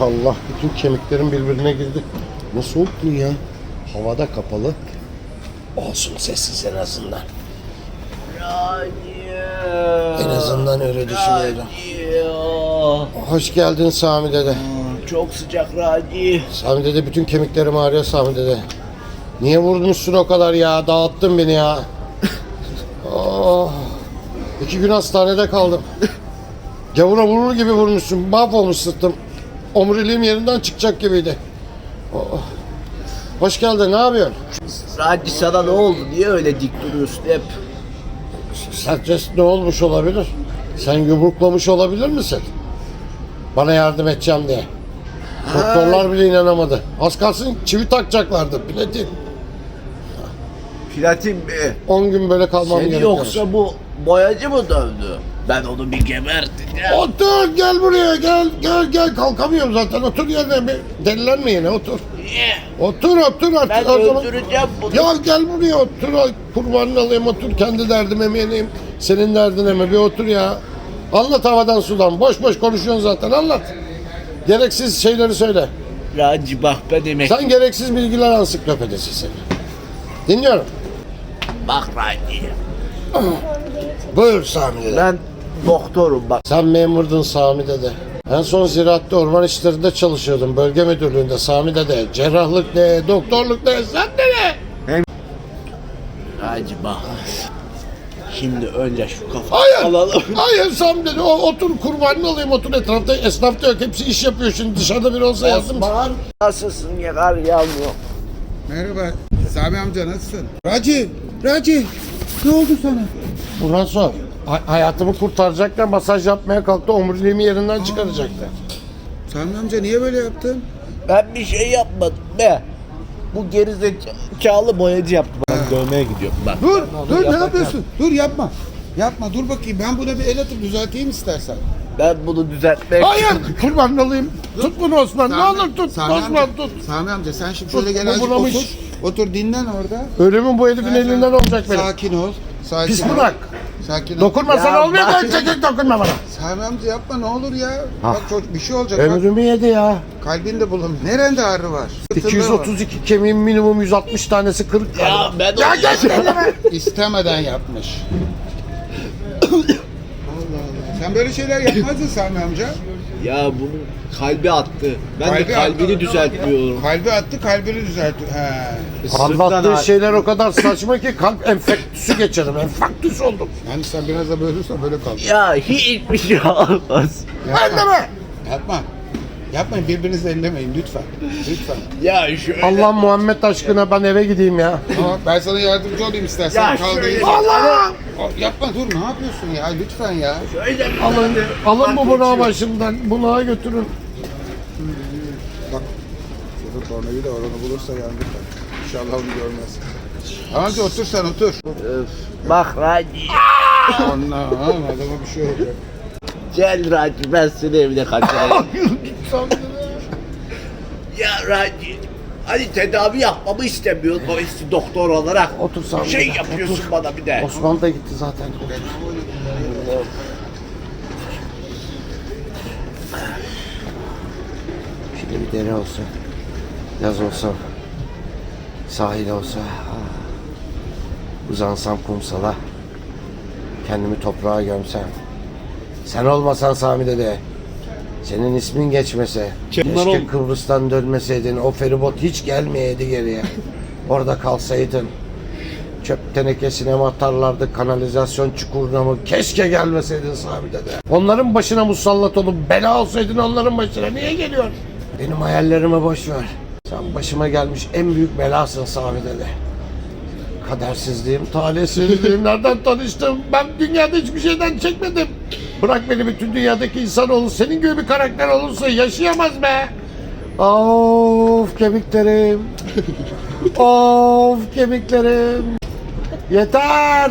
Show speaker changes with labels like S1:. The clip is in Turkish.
S1: Allah bütün kemiklerim birbirine girdi. Ne soğuk bu ya. Havada kapalı. Olsun sessiz en azından. En azından öyle düşünüyorum. Hoş geldin Sami dede.
S2: Çok sıcak Raci.
S1: Sami dede bütün kemiklerim ağrıyor Sami dede. Niye vurmuşsun o kadar ya? Dağıttın beni ya. oh. İki gün hastanede kaldım. Gavura vurur gibi vurmuşsun. Mahvolmuş sırtım. Omuriliğim yerinden çıkacak gibiydi. Oh. Hoş geldin. Ne yapıyorsun?
S2: Raci sana ne oldu? Niye öyle dik duruyorsun hep?
S1: Stres ne olmuş olabilir? Sen yumruklamış olabilir misin? Bana yardım edeceğim diye. Doktorlar bile inanamadı. Az kalsın çivi takacaklardı. Platin.
S2: Platin mi?
S1: 10 gün böyle kalmam
S2: Seni
S1: gerekiyor.
S2: yoksa bu boyacı mı dövdü? Ben onu bir gebertim ya.
S1: Otur gel buraya gel gel gel kalkamıyorum zaten otur yerine bir delilenme yine otur.
S2: Niye?
S1: Otur otur artık.
S2: Ben
S1: o zaman-
S2: öldüreceğim bunu.
S1: Ya gel buraya otur ay, kurbanını alayım otur kendi derdime yeneyim. Senin derdine mi bir otur ya. Anlat havadan sudan boş boş konuşuyorsun zaten anlat. Gereksiz şeyleri söyle.
S2: Raci bak ben emek.
S1: Sen gereksiz bilgiler ansiklopedisisin. Dinliyorum.
S2: Bak Raci.
S1: Buyur Sami dede.
S2: Ben doktorum bak.
S1: Sen memurdun Sami dede. En son ziraatte orman işlerinde çalışıyordum. Bölge müdürlüğünde Sami dede. Cerrahlık ne, doktorluk ne, sen de ne?
S2: Raci bak. Şimdi önce şu kafayı
S1: Hayır,
S2: alalım.
S1: hayır Sami dede. O, otur kurbanını alayım otur etrafta. Esnaf da yok. Hepsi iş yapıyor şimdi. Dışarıda biri olsa yardım.
S2: Osman nasılsın yakar yavrum?
S3: Merhaba. Sami amca nasılsın? Raci, Raci. Ne oldu sana?
S1: Bundan sonra hay- hayatımı kurtaracakken masaj yapmaya kalktı. Omuriliğimi yerinden çıkaracaktı.
S3: Sami amca niye böyle yaptın?
S2: Ben bir şey yapmadım be. Bu gerizekalı boyacı yaptı. Ben dövmeye gidiyorum.
S3: Dur,
S2: Ben onu
S3: dur ne yapıyorsun? Dur yapma. Yapma dur bakayım ben buna bir el atıp düzelteyim istersen.
S2: Ben bunu düzeltmeye
S1: Hayır, kurbanını alayım. Tut bunu Osman. Ne olur tut.
S3: Sami
S1: Osman
S3: amca,
S1: tut.
S3: Sami amca sen şimdi
S1: Tut,
S3: şöyle gel azıcık
S1: bunamış.
S3: otur. Otur dinlen orada.
S1: Ölümün bu herifin elinden olacak benim.
S3: Sakin ol. Sakin
S1: Pis bırak.
S3: Sakin ol.
S1: Dokunma
S2: Ya
S1: sana olmuyor
S2: bak-
S1: da çekil dokunma bana.
S3: Sami amca yapma ne olur ya.
S1: Ah.
S3: Bak çok bir şey olacak. Bak,
S1: Ömrümü yedi ya.
S3: kalbin de bulalım. Nerede ağrı var? Sırtında var.
S1: 232 kemiğin minimum 160 tanesi kırık.
S2: Ya ben
S1: Ya geç elime.
S3: İstemeden yapmış. Allah Allah. Sen böyle şeyler yapmazdın Sami amca.
S2: Ya bunun kalbi attı. Ben
S3: Kalbi
S2: de kalbini
S3: attı.
S2: düzeltmiyorum.
S3: Kalbi attı, kalbini düzeltti. He.
S1: Anlattığı
S2: Sırttan-
S1: şeyler o kadar saçma ki kalp enfektüsü geçirdim. Enfaktüs oldum.
S3: Yani sen biraz da bölürsen böyle kal.
S2: Ya hiçbir şey olmaz.
S1: Elleme.
S3: Yapma. Yapmayın birbirinizi ellemeyin lütfen. Lütfen.
S2: Ya şöyle.
S1: Allah Muhammed aşkına ben eve gideyim ya.
S3: Ama ben sana yardımcı olayım istersen.
S2: Ya şöyle-
S1: Allah!
S3: Yapma dur ne yapıyorsun ya lütfen ya.
S2: Şöyle
S1: Alın, alın bu bunağı başımdan. Bunağa götürün.
S3: Bak. Şurada tornavida var onu bulursa yandık. İnşallah onu görmez. Amca otur sen otur.
S2: Öf, Bak Raci.
S3: Anlam adama bir şey olacak.
S2: Gel Raci ben seni evine kaçırayım. ya Raci. Hani tedavi yapmamı istemiyorsun o eski doktor olarak.
S1: Otur sen
S2: Şey
S1: burada,
S2: yapıyorsun
S1: otur.
S2: bana bir de.
S1: Osman da gitti zaten. Şimdi bir dere olsa, yaz olsa, sahil olsa, uzansam kumsala, kendimi toprağa gömsem. Sen olmasan Sami dede, senin ismin geçmese, keşke Kıbrıs'tan dönmeseydin, o feribot hiç gelmeyeydi geriye. Orada kalsaydın, çöp tenekesine mi atarlardı, kanalizasyon çukuruna mı? Keşke gelmeseydin Sami dede. Onların başına musallat olup bela olsaydın onların başına. Niye geliyorsun? Benim hayallerimi boş ver. Sen başıma gelmiş en büyük belasın Sami dede. Kadersizliğim, talihsizliğim, nereden tanıştım? Ben dünyada hiçbir şeyden çekmedim. Bırak beni bütün dünyadaki insan olun. Senin gibi bir karakter olursa yaşayamaz be. Of kemiklerim. of kemiklerim. Yeter.